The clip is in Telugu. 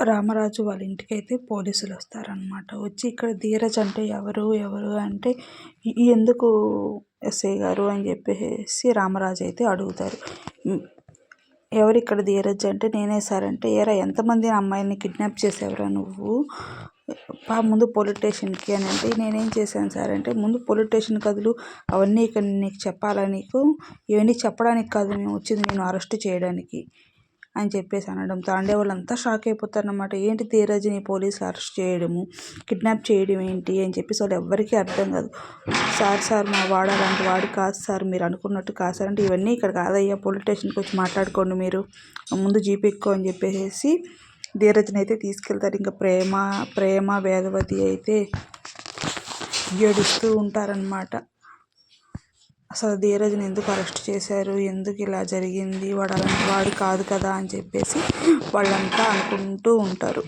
రామరాజు వాళ్ళ ఇంటికైతే పోలీసులు వస్తారనమాట వచ్చి ఇక్కడ ధీరజ్ అంటే ఎవరు ఎవరు అంటే ఎందుకు ఎస్ఐ గారు అని చెప్పేసి రామరాజు అయితే అడుగుతారు. ఎవరు ఇక్కడ ధీరజ్ అంటే నేనే సార్ అంటే ఏరా ఎంతమంది అమ్మాయిని కిడ్నాప్ చేసేవరా నువ్వు? పా ముందు పోలీస్ స్టేషన్కి అని అంటే నేనేం చేశాను సార్ అంటే ముందు పోలీస్ స్టేషన్ కదులు అవన్నీ ఇక్కడ నీకు చెప్పాలా నీకు? ఇవన్నీ చెప్పడానికి కాదు మేము వచ్చింది నేను అరెస్ట్ చేయడానికి. అని చెప్పేసి అనడంతో అండే వాళ్ళంతా షాక్ అయిపోతారనమాట ఏంటి ధీరజ్ని పోలీసులు అరెస్ట్ చేయడము? కిడ్నాప్ చేయడం ఏంటి? అని చెప్పేసి వాళ్ళు ఎవ్వరికీ అర్థం కాదు. సార్ సార్ మా వాడు అలాంటి వాడు కాదు సార్. మీరు అనుకున్నట్టు కాదు సార్ అంటే ఇవన్నీ ఇక్కడ కాదయ్యా. పోలీస్ స్టేషన్కి వచ్చి మాట్లాడుకోండి మీరు. ముందు జీపెక్కో అని చెప్పేసి ధీరజ్ని అయితే తీసుకెళ్తారు. ఇంకా ప్రేమ ప్రేమ వేదవతి అయితే ఏడుస్తూ ఉంటారనమాట అసలు ధీరజ్ని ఎందుకు అరెస్ట్ చేశారు? ఎందుకు ఇలా జరిగింది? వాడు అలాంటి వాడు కాదు కదా అని చెప్పేసి వాళ్ళంతా అనుకుంటూ ఉంటారు.